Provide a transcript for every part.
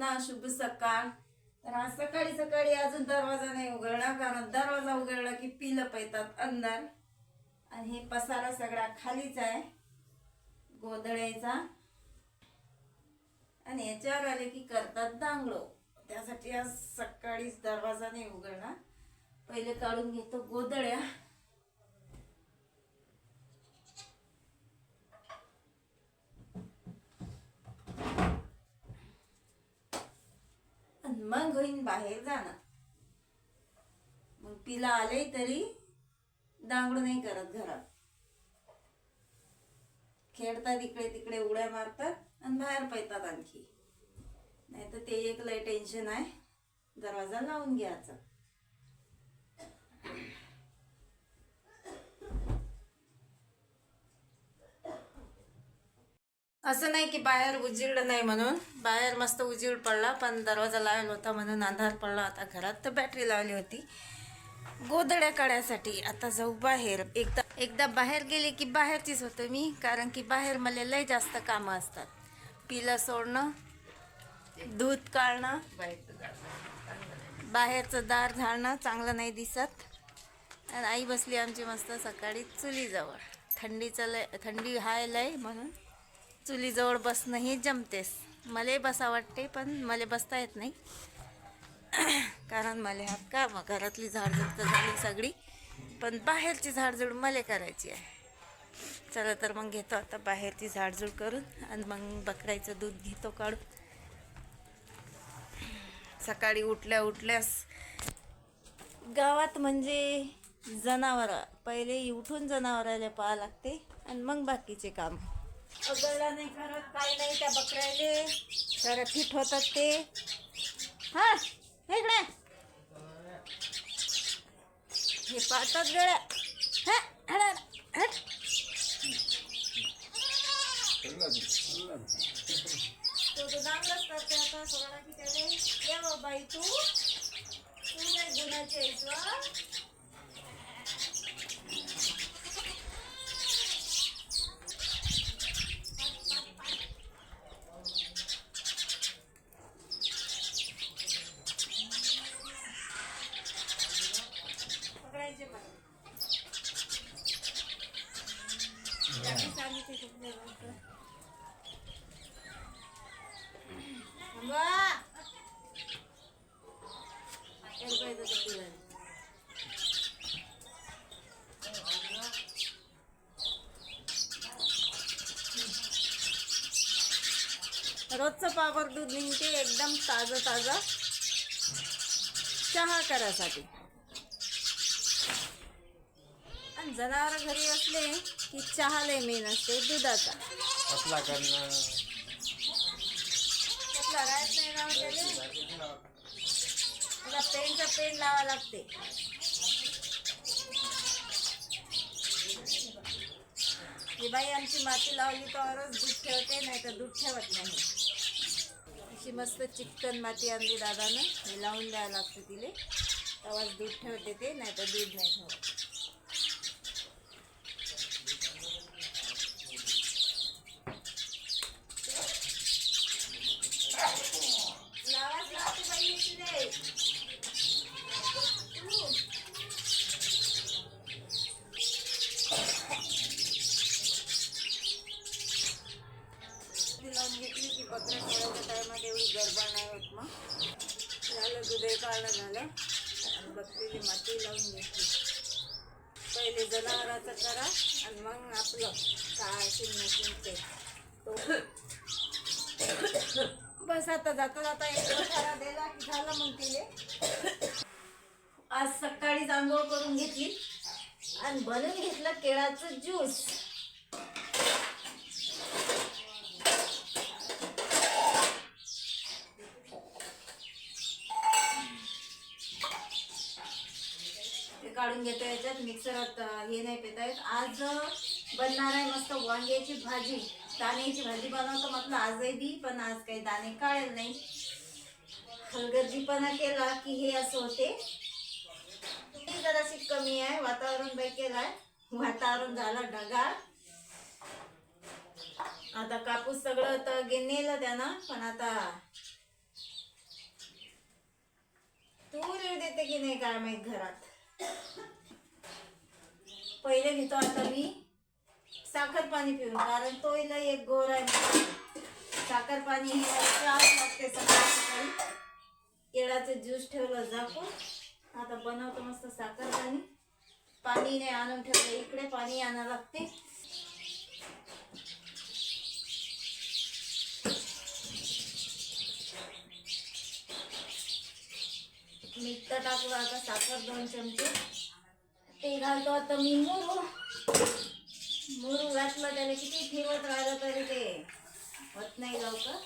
सगळ्यांना शुभ सकाळ. तर आज सकाळी सकाळी अजून दरवाजा नाही उघडला कारण दरवाजा उघडला की पिलं पैतात अंदर. आणि हे पसारा सगळा खालीच आहे गोधड्याचा आणि याच्यावर आले की करतात दांगडो. त्यासाठी आज सकाळीच दरवाजा नाही उघडला. पहिले काढून घेतो गोधड्या मग होईन बाहेर जाणं. मग पिला आले तरी दांगडू नाही करत घरात. खेळतात इकडे तिकडे उड्या मारतात आणि बाहेर पळतात आणखी. नाही तर ते एक लय टेन्शन आहे. दरवाजा लावून घ्यायचा. असं नाही की बाहेर उजीड नाही म्हणून. बाहेर मस्त उजीड पडला पण दरवाजा लावला होता म्हणून अंधार पडला होता घरात. तर बॅटरी लावली होती. गोधड्या काढायसाठी आता जाऊ बाहेर. एकदा एकदा बाहेर गेले की बाहेरचीच होते मी कारण की बाहेर मला लय जास्त कामं असतात. पिलं सोडणं दूध काढणं बाहेरचं दार झाडणं चांगलं नाही दिसत. आणि आई बसली आमची मस्त सकाळी चुलीजवळ. थंडीचं लय थंडी हाय लय म्हणून. चुलीजवळ बसणंही जमतेस. मला बसा वाटते पण मला बसता येत नाही. कारण मला ह्या का? मग घरातली झाडझूड तर झाली सगळी. पण बाहेरची झाडझूड मला करायची आहे. चला तर मग घेतो आता बाहेरची झाडझूड करून आणि मग बकऱ्याचं दूध घेतो काढून. सकाळी उठल्या उठल्यास गावात म्हणजे जनावर. पहिले उठून जनावराला पाहावं लागते आणि मग बाकीचे काम. अगळला नाही करत काही नाही त्या बकऱ्याले. तर फिट होतात ते. हा इकडे. हे पाहतात गळ्या हा, हळद, हट. तो तो दांगडच करते आता सोडा की त्याले. ये बा बाई तू. तू नाही गुणाची आहेस ते पिलं. रोजचं पावर दूध निघते एकदम ताजं ताजं. चहा करायसाठी आणि जनावर घरी असले की चहा लय मेन असते दुधाचा. कसला करणं कसला राहत नाही त्याले त्याला पेनचा पेन लावा लागते. ही बाई आमची माती लावली तरच दूध ठेवते नाही तर दूध ठेवत नाही. अशी मस्त चिकन माती आणली दादानं. हे लावून द्यावं लागते तिले. तेव्हाच दूध ठेवते ते नाही तर दूध नाही ठेवत लावाच लागते बाई हे तिले. ती लावून घेतली की बकऱ्या सोडायच्या टायमात एवढी गडबड नाही होत मग झालं झालं. आणि बकरीली माती लावून घेतली. पहिले जनावराचं करा आणि मग आपलं काय मशीन ते. बस आता जाता. जाता एक खरा दिला की झालं मग तिले. आज सकाळी आंघोळ करून घेतली. आणि बनवून घेतलं केळाचं ज्यूस. काढून घेतो याच्यात मिक्सरात हे नाही पेता येत. आज बनणार आहे मस्त वांग्याची भाजी. दाण्याची भाजी बनवतो म्हटलं आजही दी पण आज काही दाणे काढेल नाही. हलगर्जीपणा केला की हे असं होते. जराशी कमी आहे वातावरण बाई केलं वातावरण झालं ढगाळ. आता कापूस सगळं तर नेलं त्यानं पण आता तू देते की नाही काय माहीत घरात? पहिले घेतो आता मी साखर पाणी पिऊन कारण तो हिला एक गोर आहे साखर पाणी हे त्रास लागते सकाळी. सकाळी केळाचं ज्यूस ठेवलं झाकून आता बनवतो मस्त साखर पाणी. पाणी नाही आणून ठेवलं इकडे पाणी आणावं लागते. मीठ तर टाकू आता साखर दोन चमचे. ते घालतो आता मी मुरू. मुरू घातलं त्याने किती फिरवत राहिलं तरी ते होत नाही लवकर.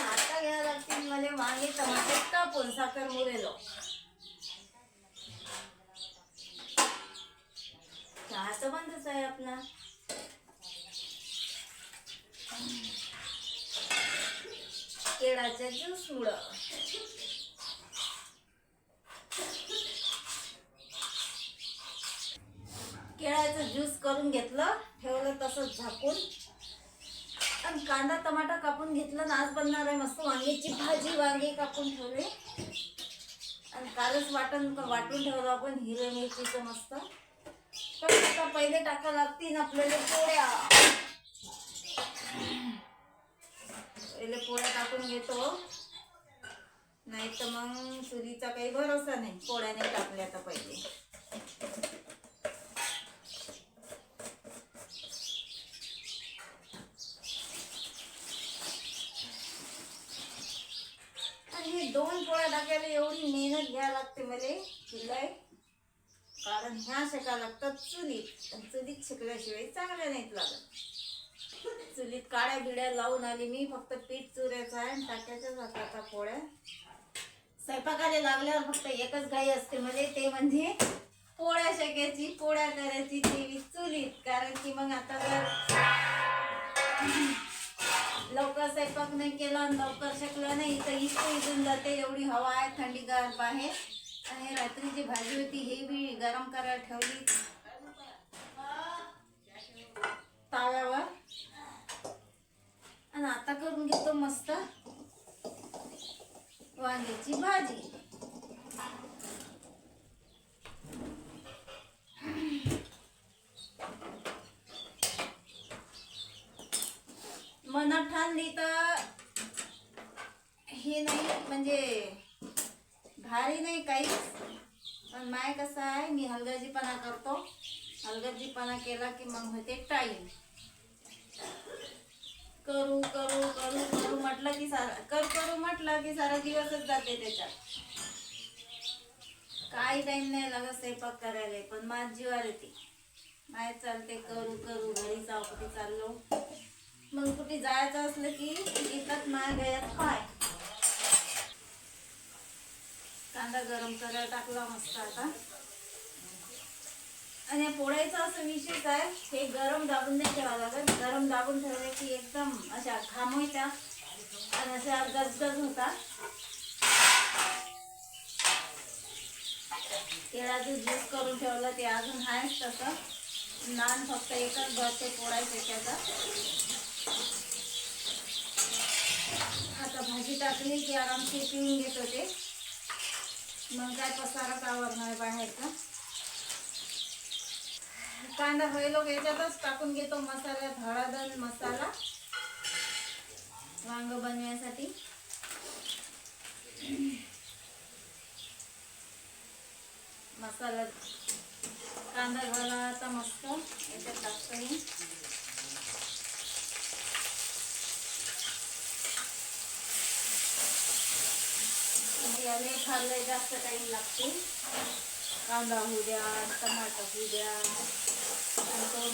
आता घ्यायला लागतील मला मागे टमाटे कापून साखर मुरेलो. हा तर बंदच आहे आपला. केळाच्या ज्यूस मुळ. केळाचं ज्यूस करून घेतलं ठेवलं तसंच झाकून. आणि कांदा टमाटा कापून घेतलं ना आज बनणार आहे मस्त वांग्याची भाजी वांगे कापून ठेवले. आणि कालच वाटण वाटून ठेवलं आपण हिरव्या मिरचीचं मस्त. आता पहिले टाका लागतील आपल्याला पोळ्या. पहिले पोळ्या टाकून घेतो. नाही तर मग चुलीचा काही भरोसा नाही. पोळ्याने टाकल्या आता पहिले आणि हे दोन पोळ्या टाकायला एवढी मेहनत घ्यायला लागते मला शिलाई कारण ह्या शेका लागतात चुलीत आणि चुलीत शिकल्याशिवाय चांगल्या नाहीत लागत चुलीत काळ्या बिड्या लावून आली मी फक्त पीठ चुऱ्याचा आहे आणि टाक्याच्या जातात पोळ्या स्वयंपाकाला लागल्यावर फक्त एकच घाई असते म्हणजे ते म्हणजे पोळ्या शेकायची पोळ्या करायची ती चुलीत. कारण की मग आता जर लवकर स्वयंपाक नाही केला आणि लवकर शकला नाही तर इथं इथून जाते एवढी हवा आहे थंडीगार बाहेर. आणि रात्री जी भाजी होती हे बी गरम करायला ठेवली. ताव्यावर आणि आता करून घेतो मस्त वांग्याची भाजी. मनात ठाणली तर हे नाही म्हणजे भारी नाही काहीच. पण माय कसं आहे मी हलगर्जीपणा करतो. हलगर्जीपणा केला की मग होते टाईम. करू करू करू करू म्हटलं की सारा कर करू म्हटलं की सारा दिवसच जाते त्याच्यात. काही टाइम नाही लागत स्वयंपाक करायला पण माझ जीवार येते नाही चालते करू करू घरी जाऊ कुठे चाललो. मग कुठे जायचं असलं की येतात माझ्या गयात पाय. कांदा गरम करायला टाकला मस्त आता. आणि पोळ्याचा असं विशेष आहे हे गरम दाबून नाही ठेवावं लागत. गरम दाबून ठेवलं की एकदम अशा घामोयच्या आणि अशा गजगज होतात. तिळाचं ज्यूस करून ठेवलं ते अजून आहेच तसं. नान फक्त एकच भरते पोळायचे त्याचा आता भाजी टाकली की आरामशी पिऊन घेत होते. मग काय पसाराच आवरणार बाहेरचा. कांदा हे लोक हो याच्यातच टाकून घेतो मसाल्यात हळद मसाला. वांग बनवण्यासाठी. मसाला कांदा घाला आता मस्त. याच्यात टाकतो मी. म्हणजे याने खाल्लं जास्त टाईम लागतो. कांदा होऊ द्या टमाटर होऊ द्या.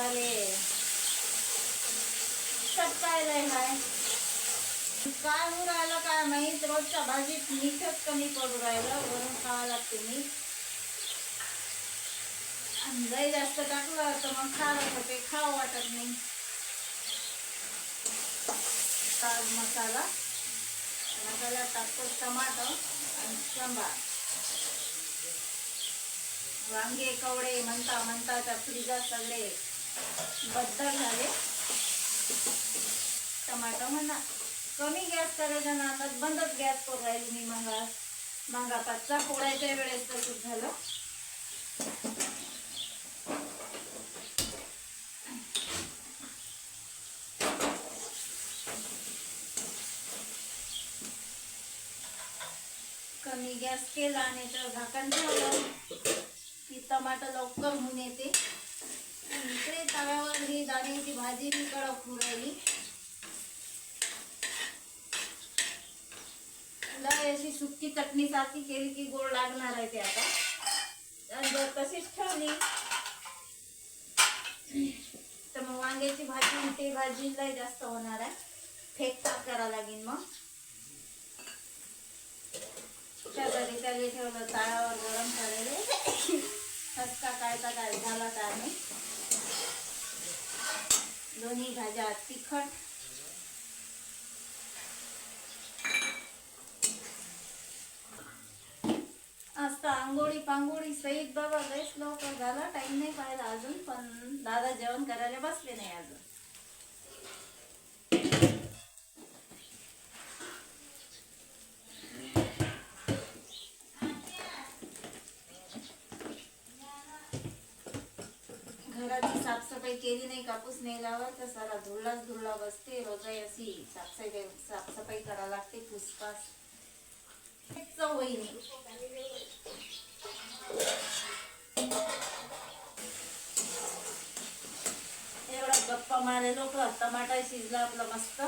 आणि तोडाले चटकायला काय होऊन राहिलं काय माहीत? रोजच्या भाजीत मीठच कमी पडू राहिलं. वरून खावा लागते मी. आणि लय जास्त टाकलं तर मग खावं होते खावं वाटत नाही. ताज मसाला. मसाला टाकतो टमाटर आणि शंभा वांगे कवडे म्हणता म्हणता त्या फ्रीजात सगळे बद्दल झाले. टमाटो म्हणा कमी गॅस करायचा ना आता बंदच गॅस करू राहिली मी मंगा. मगा पाचचा फोडायच्या वेळेस तसंच झालं. कमी गॅस केला आणि तर झाकण ठेवलं. की टमाटर लवकर होऊन येते. इकडे तव्यावर ही दाण्याची भाजी मी कडक राहिली लय अशी सुकी चटणी सारखी केली की गोड लागणार आहे ते आता. जर तशीच ठेवली. तर मग वांग्याची भाजी आणि ते भाजी लय जास्त होणार आहे. फेकतात करा लागेल मग. शेजारी ठेवलं तळ्यावर गरम करायला खसका कायचा काय झाला काय नाही. दोन्ही भाज्या तिखट. असतं आंघोळी पांगोळी सहित बाबा लयच लवकर झाला. टाइम नाही पाहिला अजून पण दादा जेवण करायला बसले नाही अजून. साफसफाई केली नाही कापूस नाही लावत तर सारा धुरलाच धुरला बसते रोजाई अशी साफसफाई साफसफाई करावं लागते पुसपास चव एवढा गप्पा मारे लोक टमाटा शिजला आपला मस्त.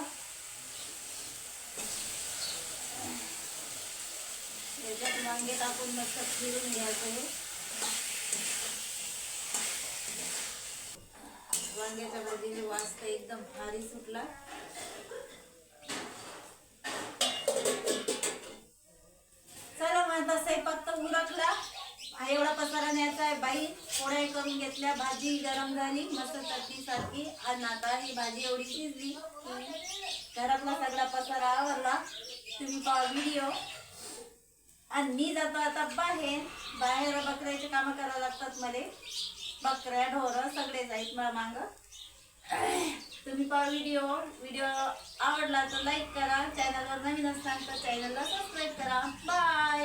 याच्यात वांगे टाकून मस्त फिरून घ्यायचं हे. वांग्याच्या भाजीने वास तर एकदम भारी सुटला. चला माझा स्वयंपाक तर उरकला. एवढा पसारा न्यायचा आहे बाई. पोळ्या करून घेतल्या भाजी गरम झाली मस्त चटणी सारखी. आणि आता ही भाजी एवढी शिजली. घरातला सगळा पसारा आवरला. तुम्ही पाहा व्हिडिओ आणि मी जातो आता बाहेर. बाहेर बकऱ्याचे कामं करावं लागतात मला. बकऱ्या ढोरं सगळेच आहेत मला तुम्ही पहा व्हिडिओ. व्हिडिओ आवडला तर लाईक करा. चॅनलवर नवीन असताना तर चॅनलला सबस्क्राईब करा. बाय